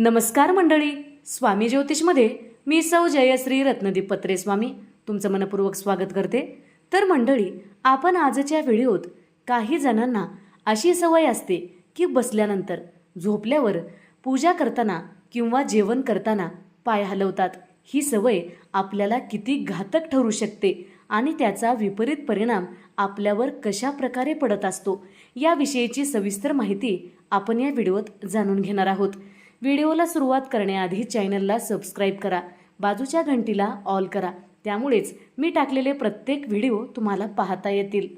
नमस्कार मंडळी. स्वामी ज्योतिषमध्ये मी सौ जयश्री रत्नदीप पत्रे स्वामी तुमचं मनपूर्वक स्वागत करते. तर मंडळी आपण आजच्या व्हिडिओत काही जणांना अशी सवय असते की बसल्यानंतर झोपल्यावर पूजा करताना किंवा जेवण करताना पाय हलवतात. ही सवय आपल्याला किती घातक ठरू शकते आणि त्याचा विपरीत परिणाम आपल्यावर कशा प्रकारे पडत असतो याविषयीची सविस्तर माहिती आपण या व्हिडिओत जाणून घेणार आहोत. व्हिडिओला सुरुवात करण्याआधी चॅनलला सबस्क्राईब करा बाजूच्या घंटीला ऑल करा त्यामुळेच मी टाकलेले प्रत्येक व्हिडिओ तुम्हाला पाहता येतील.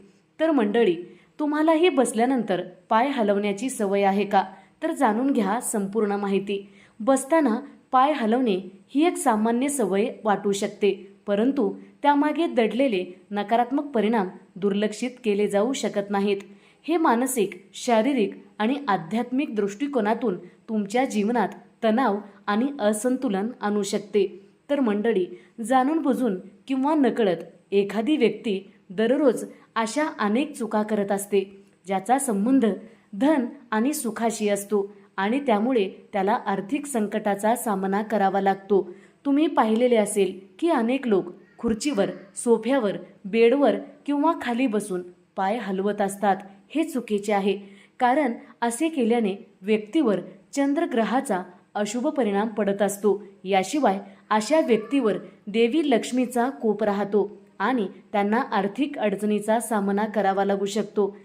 तर मंडळी तुम्हालाही बसल्यानंतर पाय हलवण्याची सवय आहे का? तर जाणून घ्या संपूर्ण माहिती. बसताना पाय हलवणे ही एक सामान्य सवय वाटू शकते परंतु त्यामागे दडलेले नकारात्मक परिणाम दुर्लक्षित केले जाऊ शकत नाहीत. हे मानसिक शारीरिक आणि आध्यात्मिक दृष्टिकोनातून तुमच्या जीवनात तणाव आणि असंतुलन आणू शकते. तर मंडळी जाणून बुजून किंवा नकळत एखादी व्यक्ती दररोज अशा अनेक चुका करत असते ज्याचा संबंध धन आणि सुखाशी असतो आणि त्यामुळे त्याला आर्थिक संकटाचा सामना करावा लागतो. तुम्ही पाहिलेले असेल की अनेक लोक खुर्चीवर सोफ्यावर बेडवर किंवा खाली बसून पाय हलवत असतात. हे चुकीचे आहे. कारण असे केल्याने व्यक्तीवर चंद्रग्रहाचा अशुभ परिणाम पडत असतो. याशिवाय अशा व्यक्तीवर देवी लक्ष्मीचा कोप राहतो आणि त्यांना आर्थिक अडचणीचा सामना करावा लागू शकतो.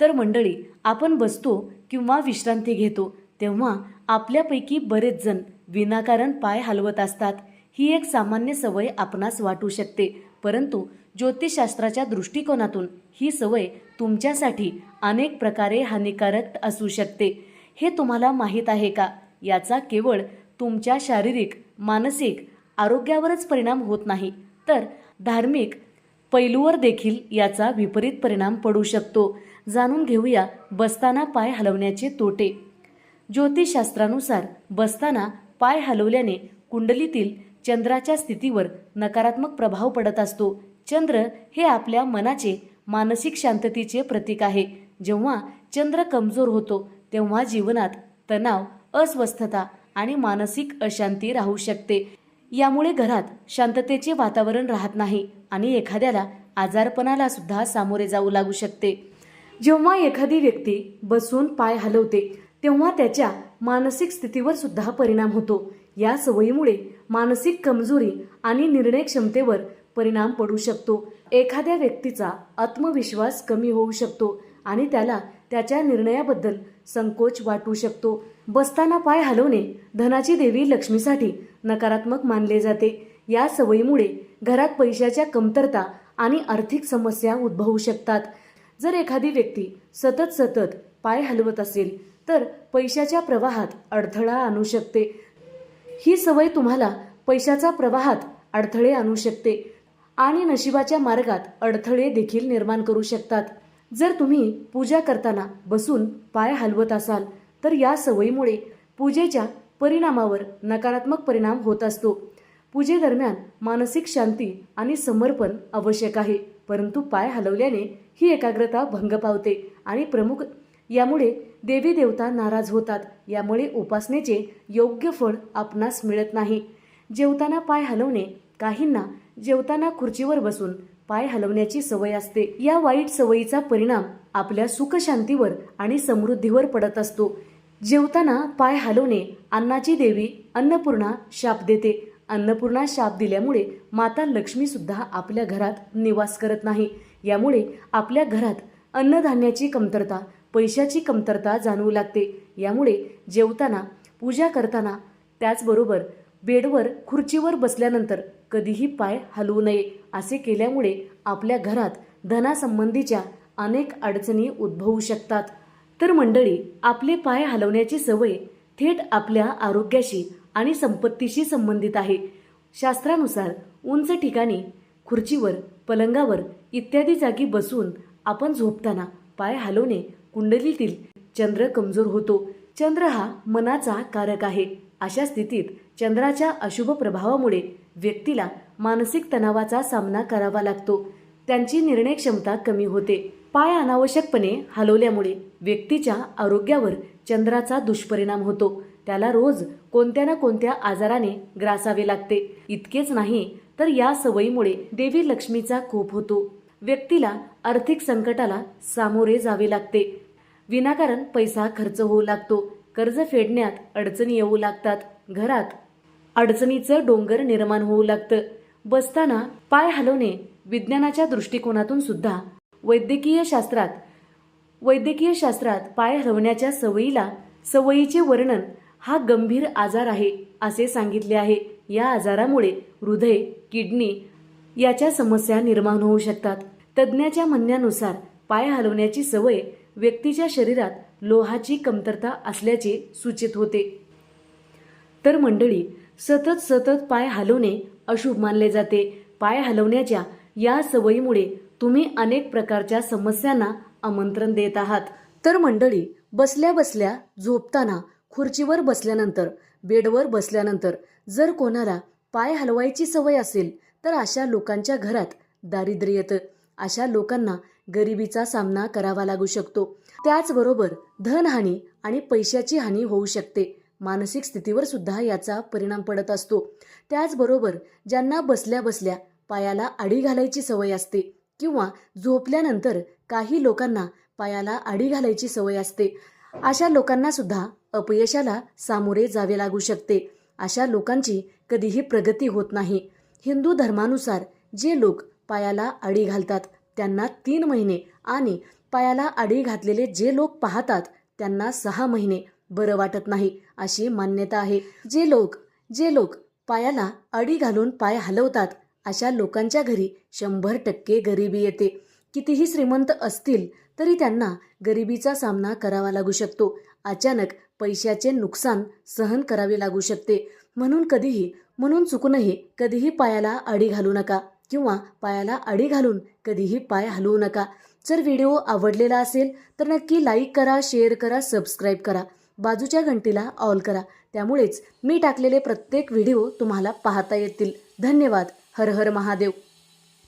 तर मंडळी आपण बसतो किंवा विश्रांती घेतो तेव्हा आपल्यापैकी बरेच जण विनाकारण पाय हलवत असतात. ही एक सामान्य सवय आपणास वाटू शकते. परंतु ज्योतिषशास्त्राच्या दृष्टिकोनातून ही सवय तुमच्यासाठी अनेक प्रकारे हानिकारक असू शकते. हे तुम्हाला माहीत आहे का? याचा केवळ तुमच्या शारीरिक मानसिक आरोग्यावरच परिणाम होत नाही. तर धार्मिक पैलूवर देखील याचा विपरीत परिणाम पडू शकतो. जाणून घेऊया बसताना पाय हलवण्याचे तोटे. ज्योतिषशास्त्रानुसार बसताना पाय हलवल्याने कुंडलीतील चंद्राच्या स्थितीवर नकारात्मक प्रभाव पडत असतो. चंद्र हे आपल्या मनाचे मानसिक शांततेचे प्रतीक आहे. जेव्हा चंद्र कमजोर होतो तेव्हा जीवनात तणाव अस्वस्थता आणि मानसिक अशांती राहू शकते. यामुळे घरात शांततेचे वातावरण राहत नाही आणि एखाद्याला आजारपणाला सुद्धा सामोरे जाऊ लागू शकते. जेव्हा एखादी व्यक्ती बसून पाय हलवते तेव्हा त्याच्या मानसिक स्थितीवर सुद्धा परिणाम होतो. या सवयीमुळे मानसिक कमजोरी आणि निर्णय क्षमतेवर परिणाम पडू शकतो. एखाद्या व्यक्तीचा आत्मविश्वास कमी होऊ शकतो आणि त्याला त्याच्या निर्णयाबद्दल संकोच वाटू शकतो. बसताना पाय हलवणे धनाची देवी लक्ष्मीसाठी नकारात्मक मानले जाते. या सवयीमुळे घरात पैशाच्या कमतरता आणि आर्थिक समस्या उद्भवू शकतात. जर एखादी व्यक्ती सतत सतत पाय हलवत असेल तर पैशाच्या प्रवाहात अडथळा आणू शकते. ही सवय तुम्हाला पैशाचा प्रवाहात अडथळे आणू शकते आणि नशिबाच्या मार्गात अडथळे देखील निर्माण करू शकतात. जर तुम्ही पूजा करताना बसून पाय हलवत असाल तर या सवयीमुळे पूजेच्या परिणामावर नकारात्मक परिणाम होत असतो. पूजेदरम्यान मानसिक शांती आणि समर्पण आवश्यक आहे परंतु पाय हलवल्याने ही एकाग्रता भंग पावते आणि प्रमुख यामुळे देवी देवता नाराज होतात. यामुळे उपासनेचे योग्य फळ आपणास मिळत नाही. जेवताना पाय हलवणे काहींना जेवताना खुर्चीवर बसून पाय हलवण्याची सवय असते. या वाईट सवयीचा परिणाम आपल्या सुखशांतीवर आणि समृद्धीवर पडत असतो. जेवताना पाय हलवणे अन्नाची देवी अन्नपूर्णा शाप देते. अन्नपूर्णा शाप दिल्यामुळे माता लक्ष्मी सुद्धा आपल्या घरात निवास करत नाही. यामुळे आपल्या घरात अन्नधान्याची कमतरता पैशाची कमतरता जाणवू लागते. यामुळे जेवताना पूजा करताना त्याचबरोबर बेडवर खुर्चीवर बसल्यानंतर कधीही पाय हलवू नये. असे केल्यामुळे आपल्या घरात धनासंबंधीच्या अनेक अडचणी उद्भवू शकतात. तर मंडळी आपले पाय हलवण्याची सवय थेट आपल्या आरोग्याशी आणि संपत्तीशी संबंधित आहे. शास्त्रानुसार उंच ठिकाणी खुर्चीवर पलंगावर इत्यादी जागी बसून आपण झोपताना पाय हलवणे कुंडलीतील चंद्र कमजोर होतो. चंद्र हा मनाचा कारक आहे. अशा स्थितीत चंद्राच्या अशुभ प्रभावामुळे व्यक्तीला मानसिक तणावाचा सामना करावा लागतो. त्यांची निर्णय क्षमता कमी होते. पाय अनावश्यकपणे हलवल्यामुळे व्यक्तीच्या आरोग्यावर चंद्राचा दुष्परिणाम होतो. त्याला रोज कोणत्या ना कोणत्या आजाराने ग्रासावे लागते. इतकेच नाही तर या सवयीमुळे देवी लक्ष्मीचा कोप होतो. व्यक्तीला आर्थिक संकटाला सामोरे जावे लागते. विनाकारण पैसा खर्च होऊ लागतो. कर्ज फेडण्यात अडचणी येऊ लागतात. घरात अडचणीचं डोंगर निर्माण होऊ लागतं. बसताना पाय हलवणे विज्ञानाच्या दृष्टिकोनातून सुद्धा वैद्यकीय शास्त्रात वैद्यकीय शास्त्रात पाय हलवण्याच्या सवयीला सवयीचे वर्णन हा गंभीर आजार आहे असे सांगितले आहे. या आजारामुळे हृदय किडनी याच्या समस्या निर्माण होऊ शकतात. तज्ज्ञाच्या म्हणण्यानुसार पाय हलवण्याची सवय व्यक्तीच्या शरीरात लोहाची कमतरता असल्याचे सूचित होते. तर मंडळी सतत सतत पाय हलवणे अशुभ मानले जाते. पाय हलवण्याच्या या सवयीमुळे तुम्ही अनेक प्रकारच्या समस्यांना आमंत्रण देत आहात. तर मंडळी बसल्या बसल्या झोपताना खुर्चीवर बसल्यानंतर बेडवर बसल्यानंतर जर कोणाला पाय हलवायची सवय असेल तर अशा लोकांच्या घरात दारिद्र्य येतं. अशा लोकांना गरिबीचा सामना करावा लागू शकतो. त्याचबरोबर धनहानी आणि पैशाची हानी होऊ शकते. मानसिक स्थितीवर सुद्धा याचा परिणाम पडत असतो. त्याचबरोबर ज्यांना बसल्या बसल्या पायाला आडी घालायची सवय असते किंवा झोपल्यानंतर काही लोकांना पायाला आडी घालायची सवय असते. अशा लोकांना सुद्धा अपयशाला सामोरे जावे लागू शकते. अशा लोकांची कधीही प्रगती होत नाही. हिंदू धर्मानुसार जे लोक पायाला आडी घालतात त्यांना तीन महिने आणि पायाला आडी घातलेले जे लोक पाहतात त्यांना सहा महिने बरं वाटत नाही अशी मान्यता आहे. जे लोक जे लोक पायाला अडी घालून पाय हलवतात अशा लोकांच्या घरी शंभर टक्के गरिबी येते. कितीही श्रीमंत असतील तरी त्यांना गरिबीचा सामना करावा लागू शकतो. अचानक पैशाचे नुकसान सहन करावे लागू शकते. म्हणून कधीही म्हणून चुकूनही कधीही पायाला अडी घालू नका किंवा पायाला अडी घालून कधीही पाय हलवू नका. जर व्हिडिओ आवडलेला असेल तर नक्की लाईक करा शेअर करा सबस्क्राईब करा. बाजूच्या घंटीला ऑल करा. त्यामुळेच मी टाकलेले प्रत्येक व्हिडिओ तुम्हाला पाहता येतील. धन्यवाद. हर हर महादेव.